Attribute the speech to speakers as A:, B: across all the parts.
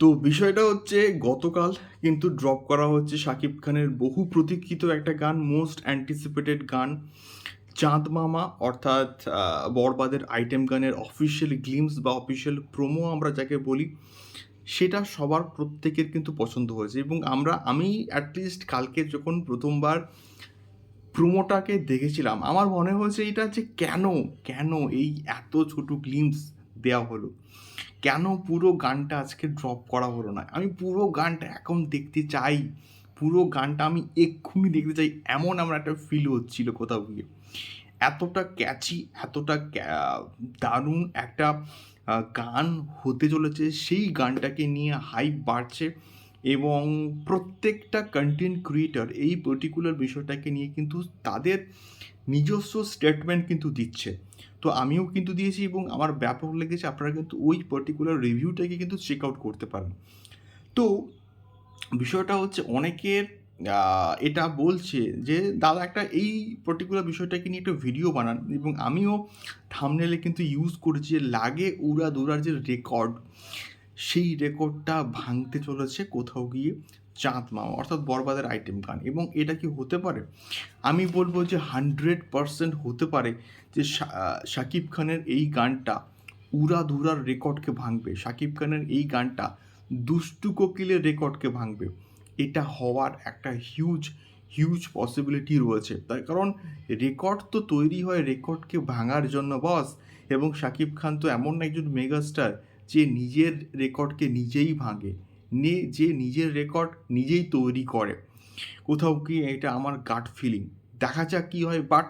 A: তো বিষয়টা হচ্ছে গতকাল কিন্তু ড্রপ করা হচ্ছে শাকিব খানের বহু প্রতীক্ষিত একটা গান মোস্ট অ্যান্টিসিপেটেড গান, চাঁদ মামা, অর্থাৎ বরবাদের আইটেম গানের অফিসিয়াল গ্লিমস বা অফিসিয়াল প্রোমো আমরা যাকে বলি, সেটা সবার প্রত্যেকের কিন্তু পছন্দ হয়েছে এবং আমরা, আমি অ্যাটলিস্ট কালকে যখন প্রথমবার প্রোমোটাকে দেখেছিলাম, আমার মনে হয়েছে এটা যে কেন কেন এই এত ছোট গ্লিমস দেওয়া হলো। কেন পুরো গানটা আজকে ড্রপ করা হলো না? আমি পুরো গানটা এখন দেখতে চাই। পুরো গানটা আমি এক্ষুনি দেখতে চাই। এমন আমার একটা ফিল হচ্ছিল কোথাও গিয়ে। এতটা ক্যাচি এতটা দারুণ একটা গান হতে চলেছে। সেই গানটাকে নিয়ে হাইপ বাড়ছে এবং প্রত্যেকটা কন্টেন্ট ক্রিয়েটর এই পার্টিকুলার বিষয়টাকে নিয়ে কিন্তু তাদের নিজস্ব স্টেটমেন্ট কিন্তু দিচ্ছে। তো আমিও কিন্তু দিয়েছি এবং আমার ব্যাপক লেগেছে আপনারা কিন্তু ওই পার্টিকুলার রিভিউটাকে কিন্তু চেক আউট করতে পারেন। তো বিষয়টা হচ্ছে অনেকের এটা বলছে যে, দাদা, একটা এই পার্টিকুলার বিষয়টাকে নিয়ে একটা ভিডিও বানান। এবং আমিও থামনেলে কিন্তু ইউজ করেছি লাগে উড়া দৌড়ার যে রেকর্ড সেই রেকর্ডটা ভাঙতে চলেছে কোথাও গিয়ে চাঁদ মামা, অর্থাৎ বরবাদের আইটেম গান। এবং এটা কি হতে পারে? আমি বলব যে হান্ড্রেড পারসেন্ট হতে পারে যে শাকিব খানের এই গানটা উড়া ধুরার রেকর্ডকে ভাঙবে। শাকিব খানের এই গানটা দুষ্টু কোকিলের রেকর্ডকে ভাঙবে। এটা হওয়ার একটা হিউজ হিউজ পসিবিলিটি রয়েছে। তার কারণ রেকর্ড তো তৈরি হয় রেকর্ডকে ভাঙার জন্য বস এবং শাকিব খান তো এমন একজন মেগাস্টার যে নিজের রেকর্ডকে নিজেই ভাঙে, নে, যে নিজের রেকর্ড নিজেই তৈরি করে। কোথাও কি এটা আমার গাট ফিলিং দেখা যাক কী হয় বাট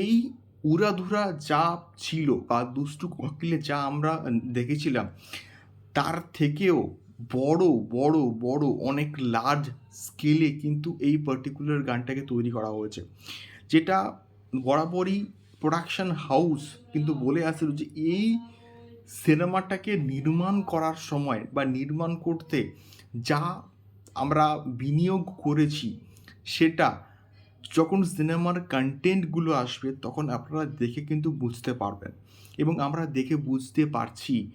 A: এই উড়াধুরা যা ছিল বা দুষ্টু কোকিলে যা আমরা দেখেছিলাম, তার থেকেও বড় বড় বড় অনেক লার্জ স্কেলে কিন্তু এই পার্টিকুলার গানটাকে তৈরি করা হয়েছে। যেটা বরাবরই প্রোডাকশন হাউস কিন্তু বলে আসছিল যে এই সিনেমাটাকে নির্মাণ করার সময় বা নির্মাণ করতে যা আমরা বিনিয়োগ করেছি, সেটা যখন সিনেমার কন্টেন্টগুলো আসবে, তখন আপনারা দেখে কিন্তু বুঝতে পারবেন। এবং আমরা দেখে বুঝতে পারছি,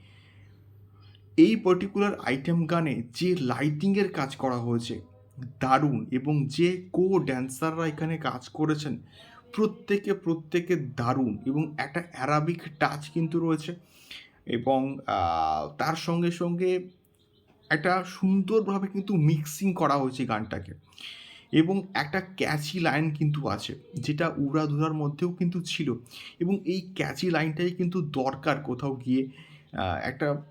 A: এই পার্টিকুলার আইটেম গানে যে লাইটিংয়ের কাজ করা হয়েছে, দারুণ এবং যে কো ড্যান্সাররা এখানে কাজ করেছেন, প্রত্যেকে প্রত্যেকে দারুণ এবং একটা অ্যারাবিক টাচ কিন্তু রয়েছে। এবং তার সঙ্গে সঙ্গে একটা সুন্দরভাবে কিন্তু মিক্সিং করা হয়েছে গানটাকে। এবং একটা ক্যাচি লাইন কিন্তু আছে, যেটা উড়াধুরার মধ্যেও কিন্তু ছিল। এবং এই ক্যাচি লাইনটাই কিন্তু দরকার কোথাও গিয়ে একটা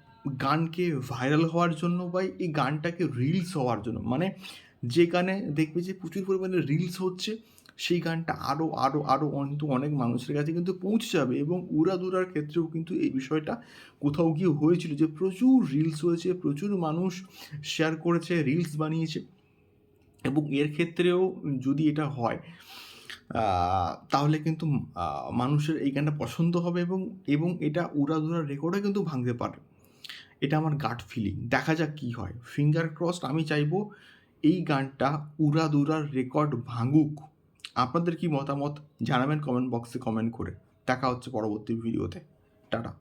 A: গানকে ভাইরাল হওয়ার জন্য বা এই গানটাকে রিলস হওয়ার জন্য। মানে যে গানে দেখবে যে প্রচুর পরিমাণে রিলস হচ্ছে সেই গানটা আরও আরও আরও কিন্তু অনেক মানুষের কাছে কিন্তু পৌঁছে যাবে এবং উড়াদুরার ক্ষেত্রেও কিন্তু এই বিষয়টা কোথাও গিয়ে হয়েছিল যে প্রচুর রিলস হয়েছে, প্রচুর মানুষ শেয়ার করেছে রিলস বানিয়েছে এবং এর ক্ষেত্রেও যদি এটা হয় তাহলে কিন্তু মানুষের এই গানটা পছন্দ হবে এবং এবং এটা উড়াধুরার রেকর্ডও কিন্তু ভাঙতে পারে এটা আমার গাট ফিলিং দেখা যাক কী হয়। ফিঙ্গার ক্রসড আমি চাইব এই গানটা উড়াদুরার রেকর্ড ভাঙুক। আপনাদের কি মতামত? জানাবেন কমেন্ট বক্সে কমেন্ট করে। দেখা হচ্ছে পরবর্তী ভিডিওতে টাটা।